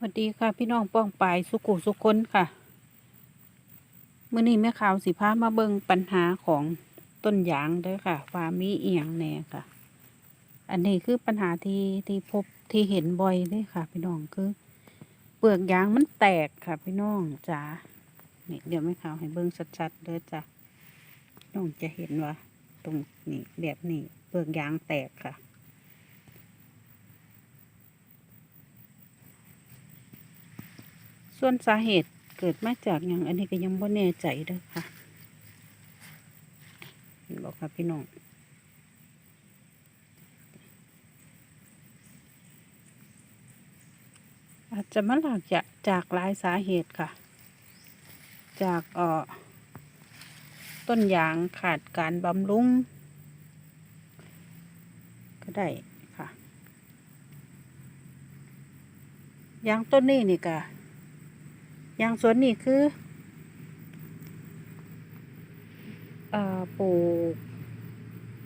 สวัสดีค่ะพี่น้องป้องปายสุกุสุคนค่ะเมื่อนี้แม่ข่าวสิพามาเบิ่งปัญหาของต้นยางด้อค่ะว่ามีเอียงแน่ค่ะ อันนี้คือปัญหาที่ที่พบที่เห็นบ่อยเลยค่ะ พี่น้องคือ เปลือกยางมันแตกค่ะ พี่น้องจ๋านี่เดี๋ยวแม่ข่าวให้เบิ่งชัดๆเด้อจ้ะน้องจะเห็นว่า ตรงนี้แบบนี้เปลือกยางแตกค่ะ ส่วนสาเหตุเกิดมาจากอย่างอันนี้ก็ยังบ่แน่ใจเด้อค่ะบอกค่ะพี่น้องอาจจะมาหลักจากจากหลายสาเหตุค่ะ จากเอ่อต้นยางขาดการบำรุง ก็ได้ค่ะยางต้นนี้นี่ก็ ยางสวนนี่คือเอ่อปลูก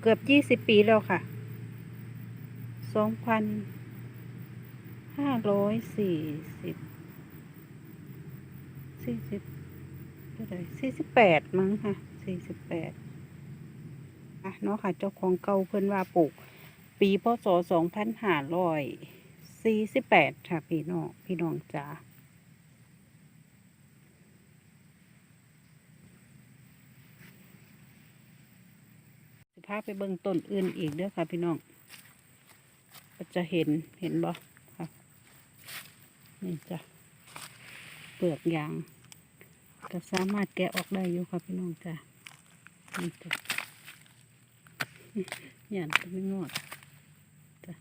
เกือบยี่สิบปีแล้วค่ะสองพันห้าร้อยสี่สิบสี่สิบเท่าไหร่สี่สิบแปดมั้งค่ะสี่สิบแปดอะเนาะค่ะ เจ้าของเก่าเพิ่อนว่าปลูก ปีพศสองพันห้าร้อยสี่สิบแปดค่ะ พี่น้อง พี่น้องจ๋า พาไปเบิ่งต้นอื่นอีกเด้อค่ะพี่น้องก็จะเห็นเห็นบ่ค่ะนี่จ้ะเปลือกยางก็สามารถแกะออกได้อยู่ค่ะพี่น้องจ้ะนี่จ้ะหยันก็ไม่งอดจ้ะ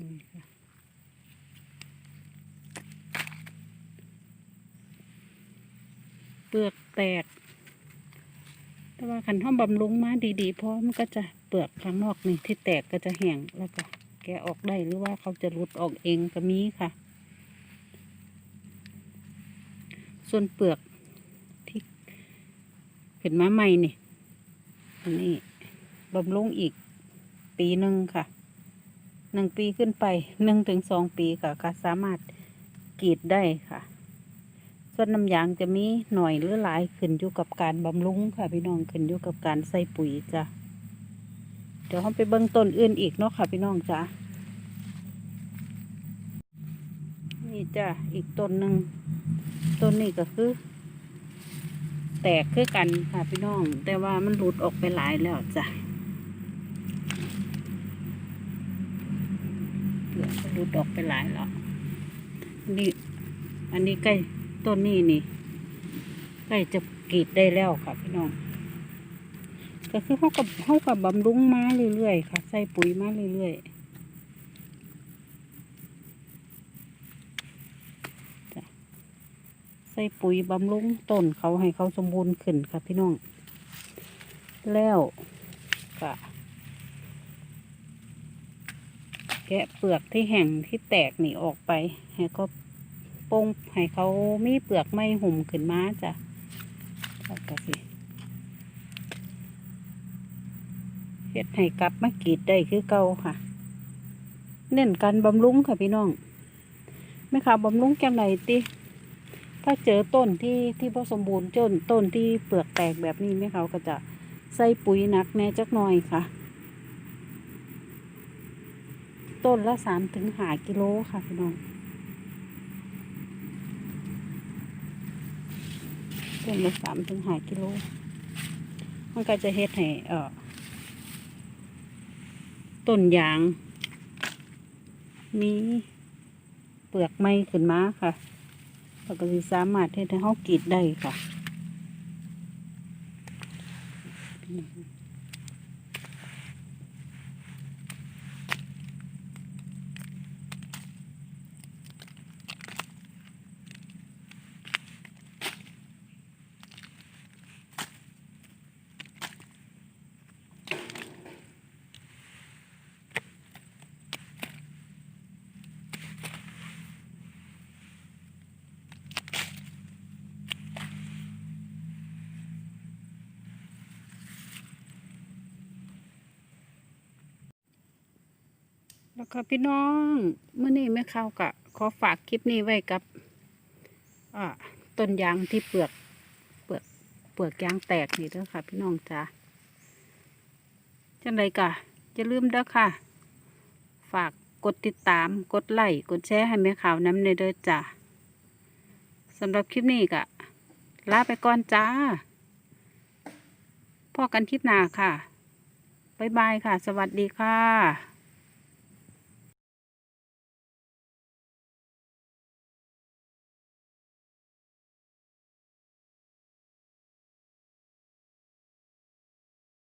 นี่ค่ะเปลือกแตก แต่ว่าขันห้องบำรุงมาดีๆเพราะมันก็จะเปลือกข้างนอกนี่ที่แตกก็จะแห้งแล้วก็แกะออกได้หรือว่าเขาจะรุดออกเองก็มีค่ะ ส่วนเปลือกที่ขึ้นมาใหม่นี่อันนี้บำรุงอีกปีหนึ่งค่ะหนึ่งปีขึ้นไปหนึ่งถึงสองปีค่ะก็สามารถกรีดได้ค่ะ ส่วนน้ำยางจะมีหน่อยหรือหลายขึ้นอยู่กับการบำรุงค่ะพี่น้องขึ้นอยู่กับการใส่ปุ๋ยจ้ะเดี๋ยวเราไปเบิ้งต้นอื่นอีกเนาะค่ะพี่น้องจ้ะนี่จ้ะอีกต้นหนึ่งต้นนี้ก็คือ แตกคือกันค่ะพี่น้อง แต่ว่ามันหลุดออกไปหลายแล้วจ้ะเปลือหลุดออกไปหลายแล้วนี่อันนี้ใกล้ ต้นนี้นี่ใกล้จะกรีดได้แล้วค่ะพี่น้องก็คือเขากับเขากับบำรุงมาเรื่อยๆค่ะ ใส่ปุ๋ยมาเรื่อยๆใส่ปุ๋ยบำรุงต้นเขาให้เขาสมบูรณ์ขึ้นค่ะพี่น้อง แล้วก็แกะเปลือกที่แห้งที่แตกนี่ออกไป ให้ก็ ปงให้เขามีเปลือกไม่หุ่มขึ้นมาจ้ะแล้วก็สิเฮ็ดให้กลับมากรีดได้คือเก่าค่ะ เน้นการบำรุงค่ะพี่น้องไม่ค่ะบำรุงจังไหนติถ้าเจอต้นที่ที่พอสมบูรณ์จนต้นที่เปลือกแตกแบบนี้แม่เขาก็จะใส่ปุ๋ยหนักแน่จักหน่อยค่ะ ต้นละสามถึงหากิโลค่ะพี่น้อง ต้นละสามถึงห้ากิโล มันก็จะเฮ็ดให้เอ่อต้นยาง มีเปลือกไม้ขึ้นมาค่ะแล้วก็สิสามารถเฮ็ดให้เฮากรีดได้ค่ะ แล้วก็พี่น้องเมื่อนี้แม่ข้าวกะ ขอฝากคลิปนี้ไว้กับอ่าต้นยางที่เปลือกเปลือกเปลือกยางแตกนี่เด้อค่ะ พี่น้องจ้าจังไรกะอย่าลืมเด้อค่ะ ฝากกดติดตามกดไลค์กดแชร์ให้แม่ข่าวน้ำในเด้อจ้าสำหรับคลิปนี้กะลาไปก่อนจ้าพอกันคลิปหน้าค่ะ บ๊ายบายค่ะ สวัสดีค่ะ